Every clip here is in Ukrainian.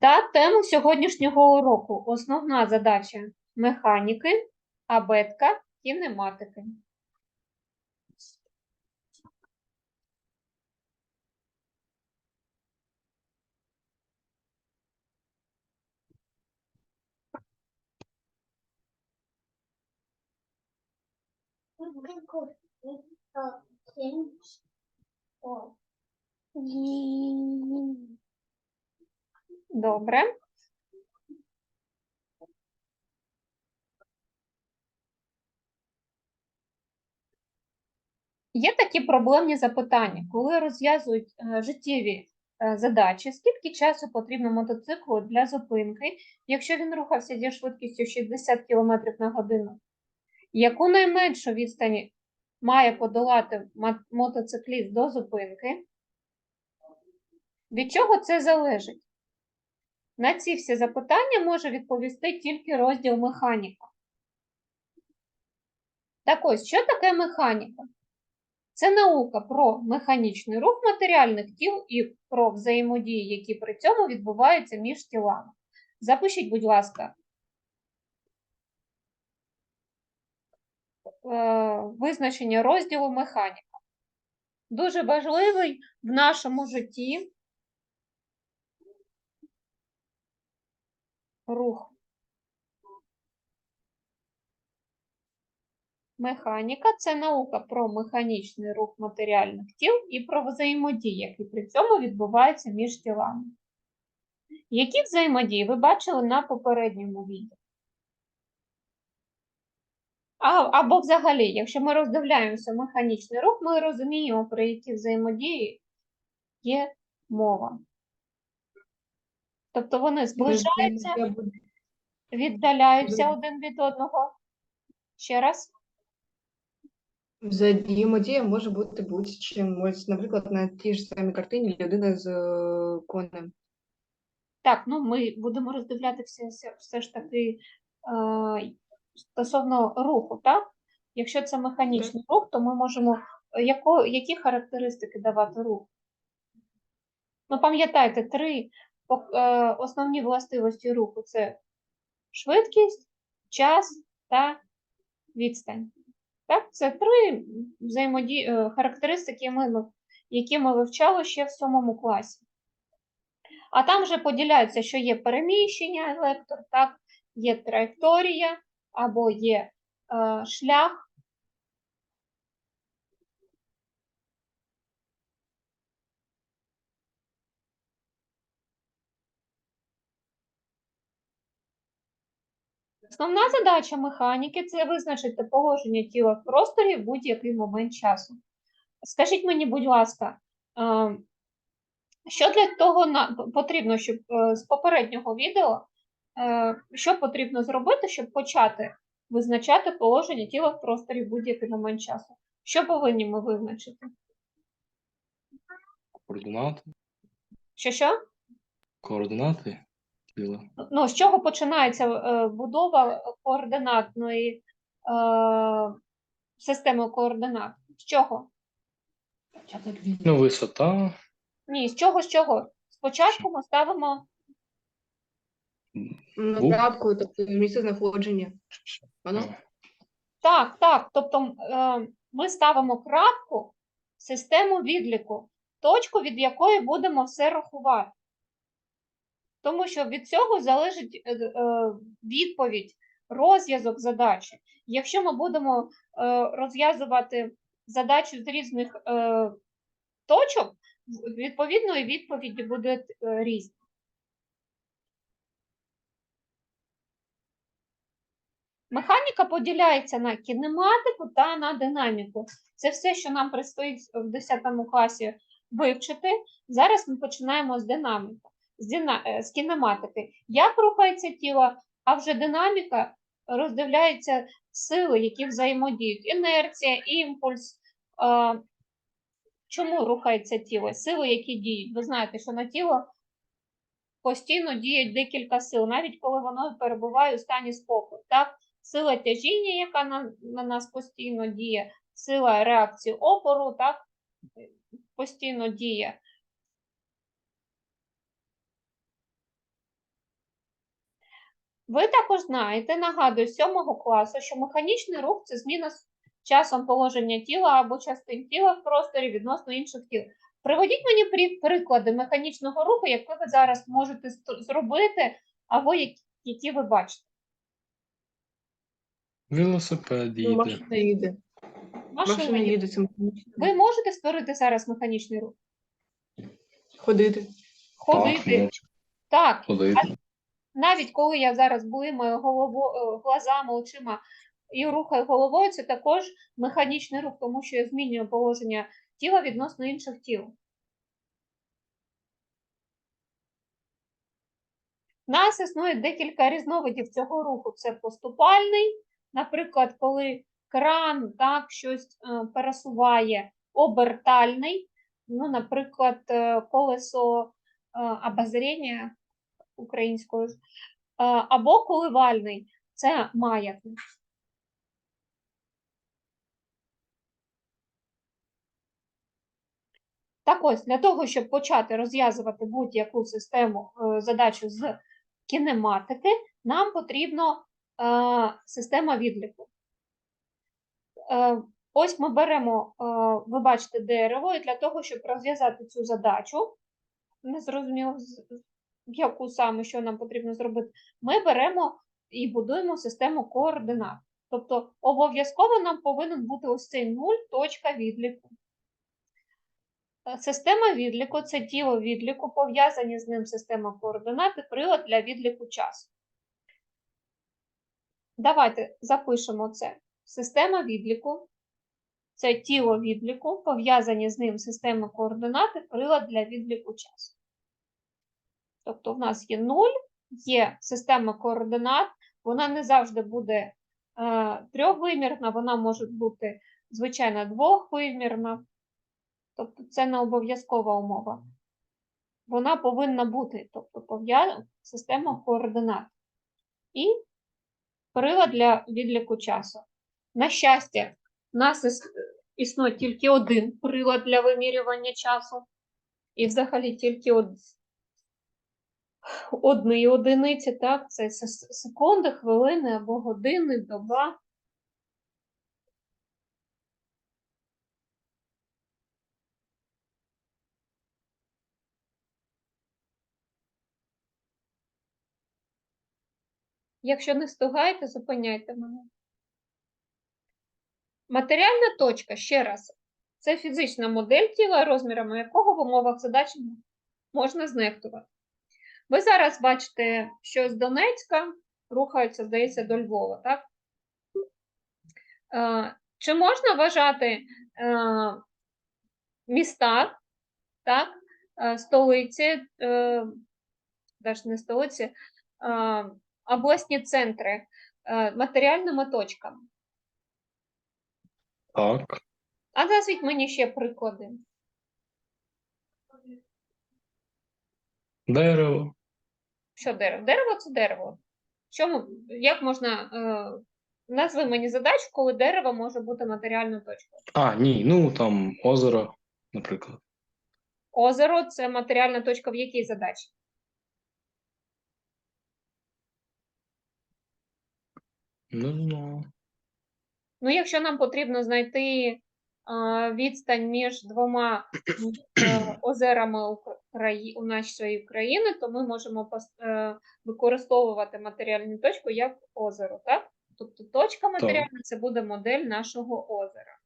Та тему сьогоднішнього уроку основна задача механіки, абетка, кінематики. Добре. Є такі проблемні запитання, коли розв'язують е, життєві е, задачі, скільки часу потрібно мотоциклу для зупинки, якщо він рухався зі швидкістю 60 км на годину? Яку найменшу відстань має подолати мотоцикліст до зупинки? Від чого це залежить? На ці всі запитання може відповісти тільки розділ механіка. Так ось, що таке механіка? Це наука про механічний рух матеріальних тіл і про взаємодії, які при цьому відбуваються між тілами. Запишіть, будь ласка, е, визначення розділу механіка. Дуже важливий в нашому житті рух. Механіка це наука про механічний рух матеріальних тіл і про взаємодії, які при цьому відбуваються між тілами. Які взаємодії ви бачили на попередньому відео? А, або взагалі, якщо ми роздивляємося механічний рух, ми розуміємо, про які взаємодії є мова. Тобто вони зближаються, віддаляються один від одного. Ще раз. Взаємодія може бути будь-чим. Ось, наприклад, на тій ж самій картині людина з е, конем. Так, ну ми будемо роздивлятися все, все ж таки е, стосовно руху, так? Якщо це механічний рух, то ми можемо е, яко, які характеристики давати руху? Ну, пам'ятайте, три основні властивості руху це швидкість, час та відстань. Так, це три взаємоді... е, характеристики, які ми вивчали ще в сьомому класі. А там вже поділяються, що є переміщення електор, так, є траєкторія або є е, шлях. Основна задача механіки це визначити положення тіла в просторі в будь-який момент часу. Скажіть мені, будь ласка, що для того потрібно, щоб е, з попереднього відео, е, що потрібно зробити, щоб почати визначати положення тіла в просторі в будь-який момент часу? Що повинні ми визначити? Координати. Що що? Координати тіла. Ну, з чого починається е, будова координатної е, системи координат? З чого? Ну, висота. Ні, з чого, з чого? Спочатку ми ставимо На крапку, тобто місце знаходження. Воно е, Так, так. Тобто е, ми ставимо крапку в систему відліку, точку, від якої будемо все рахувати. Тому що від цього залежить е, е, відповідь, розв'язок задачі. Якщо ми будемо е, розв'язувати задачу з різних точок, відповідно, і відповіді будуть різні. Механіка поділяється на кінематику та на динаміку. Це все, що нам предстоїть в 10 класі вивчити. Зараз ми починаємо з динаміки, е, з кінематики. Як рухається тіло, а вже динаміка роздивляється сили, які взаємодіють. Інерція, імпульс. Чому рухається тіло? Сили, які діють. Ви знаєте, що на тіло постійно діють декілька сил, навіть коли воно перебуває у стані спокою. Так? Сила тяжіння, яка на, на нас постійно діє, сила реакції опору, так? постійно діє. Ви також знаєте, нагадую, з 7 класу, що механічний рух це зміна з часом положення тіла або частин тіла в просторі відносно інших тіл. Приведіть мені приклади механічного руху, які ви зараз можете зробити, або які, які ви бачите. Велосипед Ну, їде. машина їде. Машина їде, це. Ви можете створити зараз механічний рух? Ходити. Ходити. Так, Так, ходити. Навіть коли я зараз блимаю голово, е, глазами, очима і рухаю головою, це також механічний рух, тому що я змінюю положення тіла відносно інших тіл. У нас існує декілька різновидів цього руху. Це поступальний, наприклад, коли кран так, щось е, пересуває, обертальний, ну, наприклад, е, колесо е, обозріння українською, або коливальний це маятник. Так ось, для того, щоб почати розв'язувати будь-яку систему е, задачу з кінематики, нам потрібно е, система відліку. Е, ось ми беремо, ви бачите, дерево, і для того, щоб розв'язати цю задачу, не зрозуміло, з- яку саме, що нам потрібно зробити, ми беремо і будуємо систему координат. Тобто обов'язково нам повинен бути ось цей нуль точка відліку. Е, Система відліку це тіло відліку, пов'язані з ним система координат і прилад для відліку часу. Давайте запишемо це. Система відліку це тіло відліку, пов'язані з ним система координат і прилад для відліку часу. Тобто в нас є 0, є система координат, вона не завжди буде е, трьохвимірна, вона може бути, звичайно, двохвимірна. Тобто це не обов'язкова умова. Вона повинна бути, тобто система координат. І прилад для відліку часу. На щастя, в нас існує тільки один прилад для вимірювання часу. І взагалі тільки од... одні одиниці, так? Це секунди, хвилини або години, доба. Якщо не встигаєте, зупиняйте мене. Матеріальна точка, ще раз, це фізична модель тіла, розмірами якого в умовах задачі можна знехтувати. Ви зараз бачите, що з Донецька рухаються, здається, до Львова, так? Е, Чи можна вважати е, міста, так, е, столиці, навіть не столиці, обласні центри матеріальними точками? Так. А назвіть мені ще приклади. Дерево. Що дерево? Дерево це дерево. Чому, як можна, е, назви мені задачу, коли дерево може бути матеріальною точкою? А, ні, ну там озеро, наприклад. Озеро це матеріальна точка в якій задачі? Не знаю. Ну, якщо нам потрібно знайти відстань між двома е, озерами у нашої країни, то ми можемо е, використовувати матеріальну точку як озеро, так? Тобто точка матеріальна це буде модель нашого озера.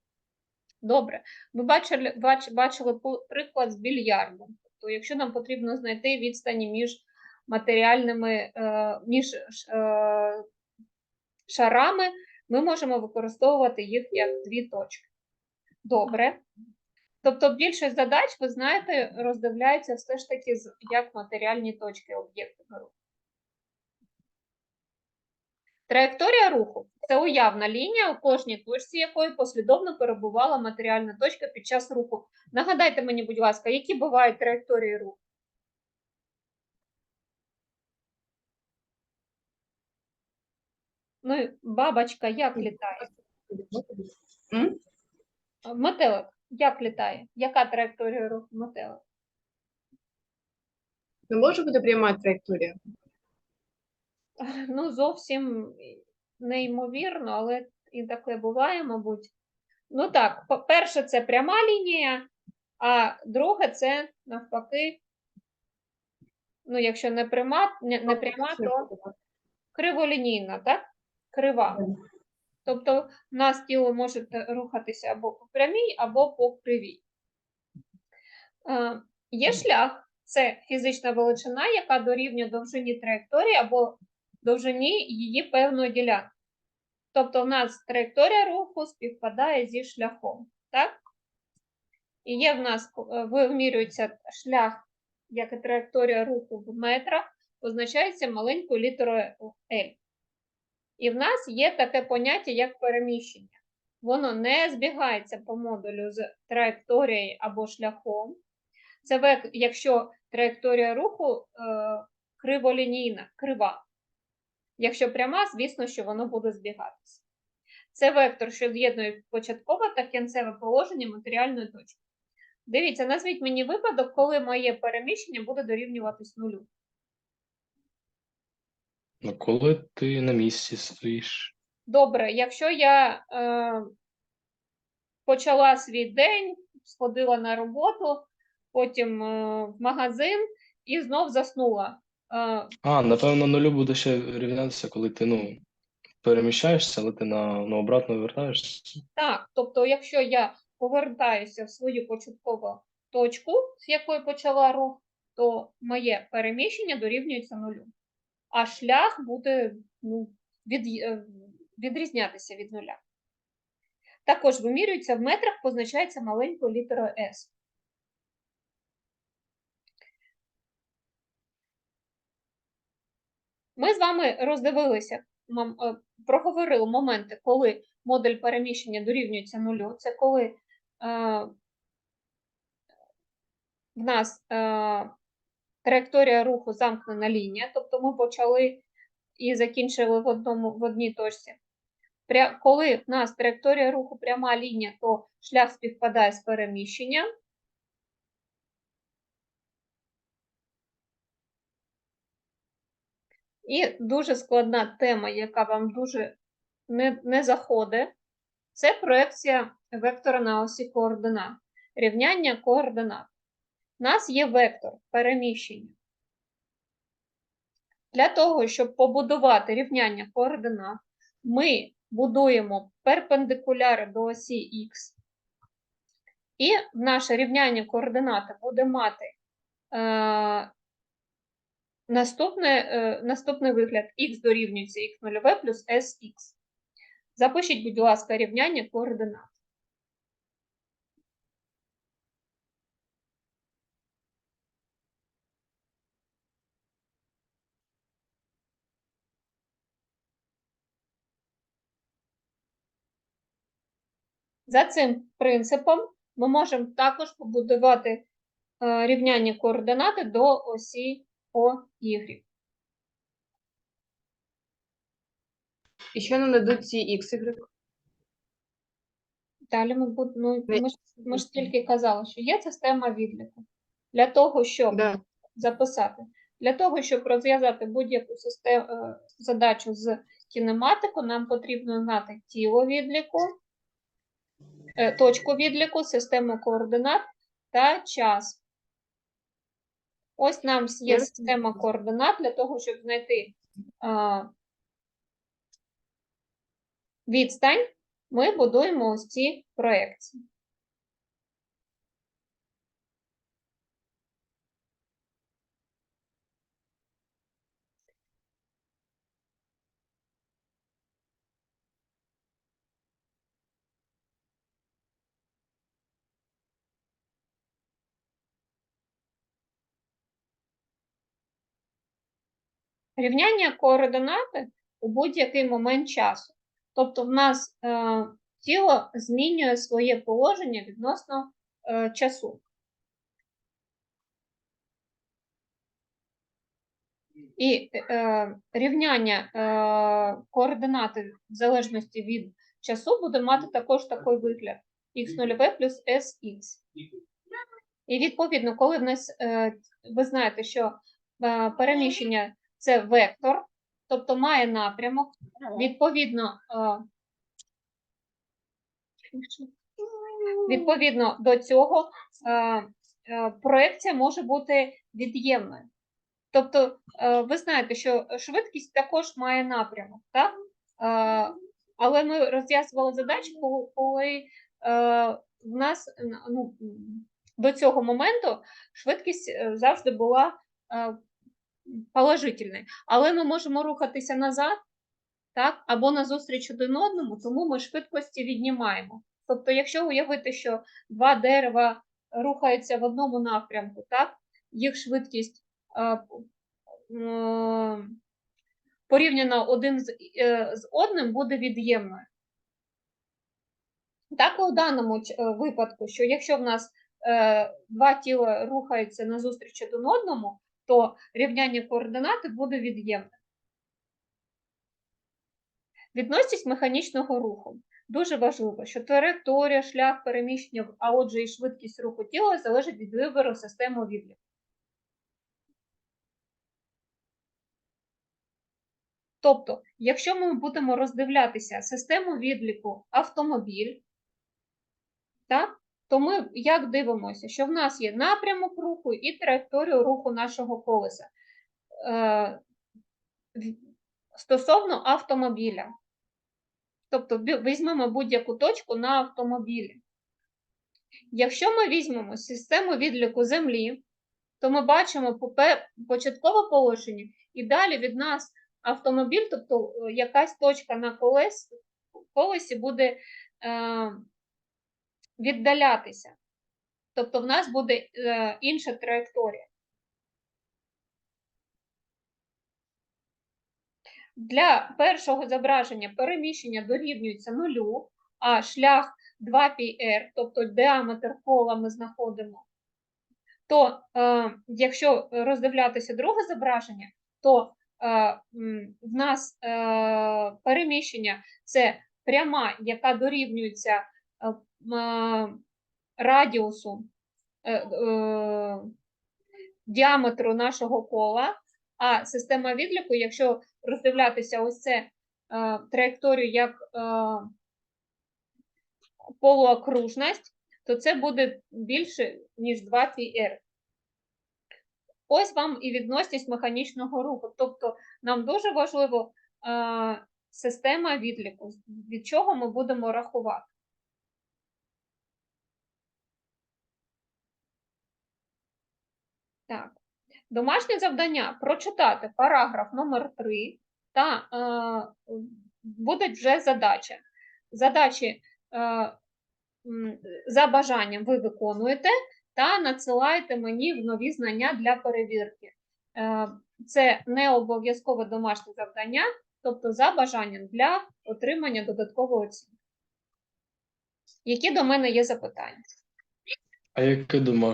Добре, ми бачили, бач, бачили приклад з більярдом. Тобто, якщо нам потрібно знайти відстані між матеріальними, е, між шарами, ми можемо використовувати їх як дві точки. Добре. Тобто більшість задач, ви знаєте, роздивляється все ж таки як матеріальні точки об'єкти беруть. Траєкторія руху це уявна лінія, у кожній точці якої послідовно перебувала матеріальна точка під час руху. Нагадайте мені, будь ласка, які бувають траєкторії руху? Ну, бабочка як літає? Метелик як літає? Яка траєкторія руху метелик? Не може бути пряма траєкторія. Ну, зовсім неймовірно, але і таке буває, мабуть. Ну так, перше, це пряма лінія, а друге це навпаки. Ну, якщо не пряма, не, не пряма, то криволінійна, так? Крива. Тобто в нас тіло може рухатися або по прямій, або по кривій. Е, Є шлях це фізична величина, яка дорівнює довжині траєкторії або довжині її певної ділянки. Тобто в нас траєкторія руху співпадає зі шляхом. Так? І є в нас, е, вимірюється шлях, як і траєкторія руху в метрах, позначається маленькою літерою L. І в нас є таке поняття, як переміщення. Воно не збігається по модулю з траєкторією або шляхом. Це якщо траєкторія руху е, криволінійна, крива. Якщо пряма, звісно, що воно буде збігатися. Це вектор, що з'єднує початкове та кінцеве положення матеріальної точки. Дивіться, назвіть мені випадок, коли моє переміщення буде дорівнюватись нулю. Ну, коли ти на місці стоїш. Добре, якщо я е, почала свій день, сходила на роботу, потім е, в магазин і знов заснула. Е, А, напевно, нулю буде ще рівнятися, коли ти, ну, переміщаєшся, але ти на, ну, обратно вертаєшся. так, тобто, якщо я повертаюся в свою початкову точку, з якої почала рух, то моє переміщення дорівнюється нулю. А шлях буде ну, від, е, відрізнятися від нуля. Також вимірюється в метрах, позначається маленькою літерою S. Ми з вами роздивилися, е, проговорили моменти, коли модуль переміщення дорівнюється нулю. Це коли е, в нас е, траєкторія руху замкнена лінія, тобто ми почали і закінчили в, одному, в одній точці. Пря... Коли в нас траєкторія руху пряма лінія, то шлях співпадає з переміщенням. І дуже складна тема, яка вам дуже не, не заходить, це проекція вектора на осі координат, рівняння координат. У нас є вектор переміщення. Для того, щоб побудувати рівняння координат, ми будуємо перпендикуляри до осі Х. І наше рівняння координати буде мати е, наступне, е, наступний вигляд х дорівнюється х0 плюс sx. Запишіть, будь ласка, рівняння координат. За цим принципом ми можемо також побудувати е, рівняння координати до осі OY. І що нам дадуть ці X, Y? Далі ми будемо. Ну, ми, ж, ми ж тільки казали, що є система відліку. Для того, щоб Да. записати, для того, щоб розв'язати будь-яку систему, задачу з кінематику, нам потрібно знати тіло відліку, е, точку відліку, систему координат та час. Ось нам є система координат для того, щоб знайти а, відстань, ми будуємо ось ці проекції. Рівняння координати у будь-який момент часу. Тобто в нас е, тіло змінює своє положення відносно е, часу. І е, рівняння е, координати в залежності від часу буде мати також такий вигляд x0 плюс sx. І відповідно, коли в нас е, ви знаєте, що е, переміщення це вектор, тобто має напрямок, відповідно, е, відповідно до цього е, е, проекція може бути від'ємною. Тобто, ви знаєте, що швидкість також має напрямок, так? Але ми розв'язували задачу, коли, в нас ну, до цього моменту швидкість завжди була е, положительною. Але ми можемо рухатися назад, так, або назустріч один одному, тому ми швидкості віднімаємо. Тобто, якщо уявити, що два дерева рухаються в одному напрямку, так, їх швидкість е, м, порівняно один з, е, з одним буде від'ємною. Так і у даному е, випадку, що якщо в нас е, два тіла рухаються назустріч один одному, то рівняння координати буде від'ємне. Відносність механічного руху. Дуже важливо, що траєкторія, шлях переміщення, а отже і швидкість руху тіла залежить від вибору системи відліку. Тобто, якщо ми будемо роздивлятися систему відліку автомобіль, так, то ми як дивимося, що в нас є напрямок руху і траєкторію руху нашого колеса. Е, стосовно автомобіля. Тобто візьмемо будь-яку точку на автомобілі. Якщо ми візьмемо систему відліку землі, то ми бачимо початкове положення, і далі від нас автомобіль, тобто е, якась точка на колес, колесі буде е, віддалятися. Тобто в нас буде е, інша траєкторія. Для першого зображення переміщення дорівнюється нулю, а шлях 2πr, тобто діаметр кола ми знаходимо, то е, якщо роздивлятися друге зображення, то е, в нас е, переміщення це пряма, яка дорівнюється е, радіусу е, е, діаметру нашого кола, а система відліку, якщо роздивлятися ось це е, траєкторію як полуокружність, то це буде більше, ніж 2 πr. Ось вам і відносність механічного руху. Тобто нам дуже важливо система відліку, від чого ми будемо рахувати. Так. Домашнє завдання прочитати параграф номер 3 та е, буде вже задача. Задачі е, за бажанням ви виконуєте та надсилаєте мені в нові знання для перевірки. Е, це не обов'язкове домашнє завдання, тобто за бажанням для отримання додаткової оцінки. Які до мене є запитання? А яке домашнє?